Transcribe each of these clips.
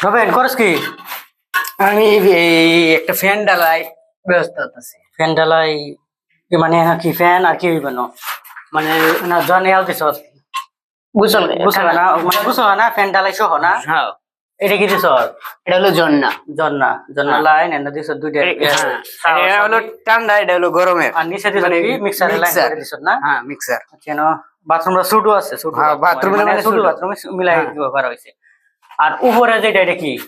রবেন করস কি? আমি এই একটা ফ্যান ডালাই ব্যবস্থা আছে ফ্যান ডালাই মানে কি ফ্যান আর কি হইব না? মানে না জন এল দিছ বুঝল বুঝল না মানে বুঝল না ফ্যান ডালাই সহ না? হ্যাঁ। এটা কি দিছ? এটা হলো জন্না জন্না জন্না। লাইন এনে দিছ দুইটা হ্যাঁ। এটা হলো ঠান্ডা এটা হলো গরমের আর নিচে দিছ মানে কি? মিক্সারে লাইন করে দিছ না? হ্যাঁ মিক্সার কেন? বাথরুমটা ছোটো আছে ছোট হ্যাঁ, এর মানে ছোট। বাথরুমে মিলাই হ্যাঁ। দিব করা হয়েছে। আর উপরে যেটা এটা কি?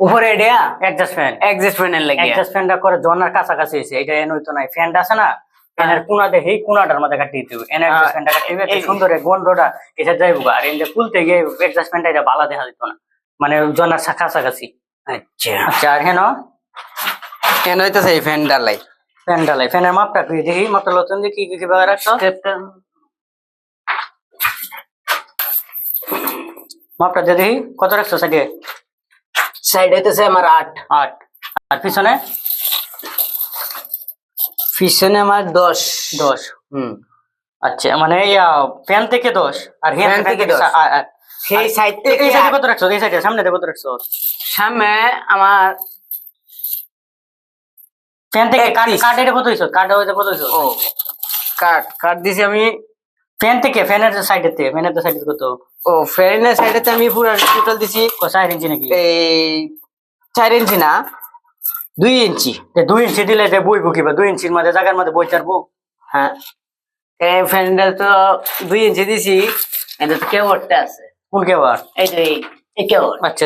উপরে এটা? অ্যাডজাস্ট ফ্যান অ্যাডজাস্ট ফ্যানের লাগে অ্যাডজাস্ট ফ্যানটা করে জনার কাছাকাছি হয়েছে। এটা এনে হইতো না। ফ্যানটা আছে না? ফ্যানের কোনা দেখে কোনাটার মধ্যে কাটিয়ে দিবে এনে অ্যাডজাস্ট ফ্যানটা কাটিয়ে এই- সুন্দর গন্ধটা এটা যাইব আর এনে খুলতে গিয়ে অ্যাডজাস্ট ফ্যানটা এটা ভালো দেখা যেত না। মানে জনার সা- কাছাকাছি। আচ্ছা। আচ্ছা আর হেন? কেন হইতেছে এই ফ্যান ডালাই। ফ্যান ডালাই। ফ্যানের মাপটা কি দেখি? মাপটা লতন দেখি কি কি ভাবে রাখছো? মাপটা দিয়ে দেখি কত রাখছো সাইডে? সাইড হইতেছে আমার আট। আট। আর পিছনে? পিছনে আমার দশ। দশ হুম। আচ্ছা মানে ফ্যান থেকে দশ আর হ্যাঁ থেকে দশ। সেই সাইড এই থেকে সাইডে কত রাখছো? এই সাইডে সামনে কত রাখছো? সামনে আমার ফ্যান থেকে কাট একত্রিশ। এটা কত হইছো? কাট হইতে কত হইছো? ও কাট। কাট দিছি আমি ফ্যান থেকে ফ্যানের সাইডে তে ফ্যানের তো সাইডে কত? ও ফ্যানের সাইডেতে আমি পুরো টোটাল দিছি চার ইঞ্চি নাকি? এই চার ইঞ্চি না দুই ইঞ্চি। তে দুই ইঞ্চি দিলে যে বই বুকিবা দুই ইঞ্চির মধ্যে জায়গার মধ্যে বই চারবো? হ্যাঁ। এই ফ্যানটা তো দুই ইঞ্চি দিছি এটা তো কেওয়ারটা আছে। কোন কেবার এই যে এই- কেওয়ার আচ্ছা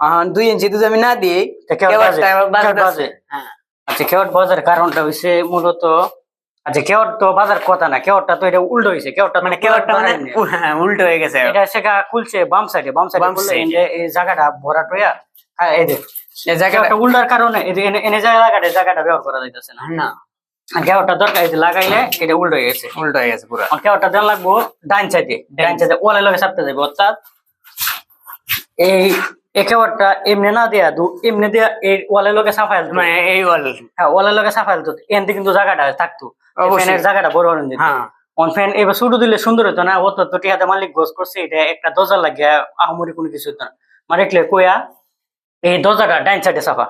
এখন দুই ইঞ্চি যদি আমি না দিই কেওয়ারটা কেওয়ার বাজে। হ্যাঁ। আচ্ছা কেওয়ার বাজার কারণটা হইছে মূলত আচ্ছা কেওয়ার তো বাজার কথা না কেওয়ারটা তো এটা উল্টো হইছে কেওয়ারটা মানে কেওয়ারটা মানে হ্যাঁ, উল্টো হয়ে গেছে। এটা সেটা খুলছে বাম সাইডে বাম সাইডে খুললে এই- জায়গাটা ভরাট হইয়া হ্যাঁ এই দেখ এই জায়গাটা উল্টার কারণে এনে- জায়গাটা জায়গাটা ব্যবহার করা যাইতেছে না। না। আর কেওয়ারটা দরকার এই লাগাইলে এটা উল্টো হয়ে গেছে। উল্টো হয়ে গেছে পুরো। আর কেওয়ারটা দেন লাগবো ডাইন সাইডে ডাইন সাইডে ওয়ালে লগে চাপতে যাবে অর্থাৎ এই এই কেওয়ারটা এমনি না দেয়া দু এমনি দেয়া এই ওয়ালে লগে সাফাই মানে এই ওয়াল। হ্যাঁ ওয়ালের লগে সাফাই তো এনতে কিন্তু জায়গাটা থাকতো। ফ্যানের জায়গাটা বড় যেত। হ্যাঁ। অন ফ্যান এবার শুরু দিলে সুন্দর হতো না অত তো টিহাতে মালিক গোস করছে এটা একটা দরজা লাগিয়া আহমরি কোনো কিছু হতো না। মারিকলে কইয়া এই দরজাটা ডাইন সাইডে সাফা।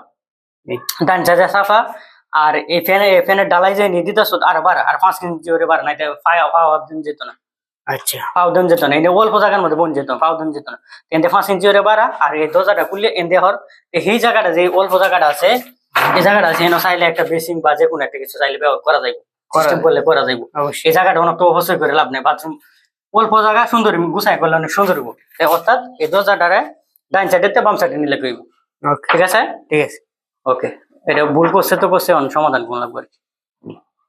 ডাইন সাইডে সাফা আর এই ফ্যানে এই ফ্যানের ডালাই যে নিয়ে দিতেছ আর বার আর পাঁচ ইঞ্চি করে বার না এটা পাওয়া পাওয়া দিন যেত না। আচ্ছা। পাও দিন যেত না অল্প জায়গার মধ্যে বন যেত পাও দিন যেত না। এনতে পাঁচ ইঞ্চি করে বাড়া আর এই দরজাটা খুললে এনতে হর এই জায়গাটা যে অল্প জায়গাটা আছে এই জায়গাটা আছে এনে চাইলে একটা বেসিং বা যে কোনো একটা কিছু চাইলে ব্যবহার করা যাইব। সিস্টেম করলে করা যাইব। এই জায়গাটা অনেক তো অবশ্যই করে লাভ নেই বাথরুম অল্প জায়গা সুন্দর গুছাই করলে অনেক সুন্দর হইব। অর্থাৎ এই দরজাটারে ডাইন সাইডে বাম সাইডে নিলে কইব ঠিক আছে? ঠিক আছে। ওকে এটা ভুল করছে তো করছে অন্য সমাধান কোন লাগবে আর কি।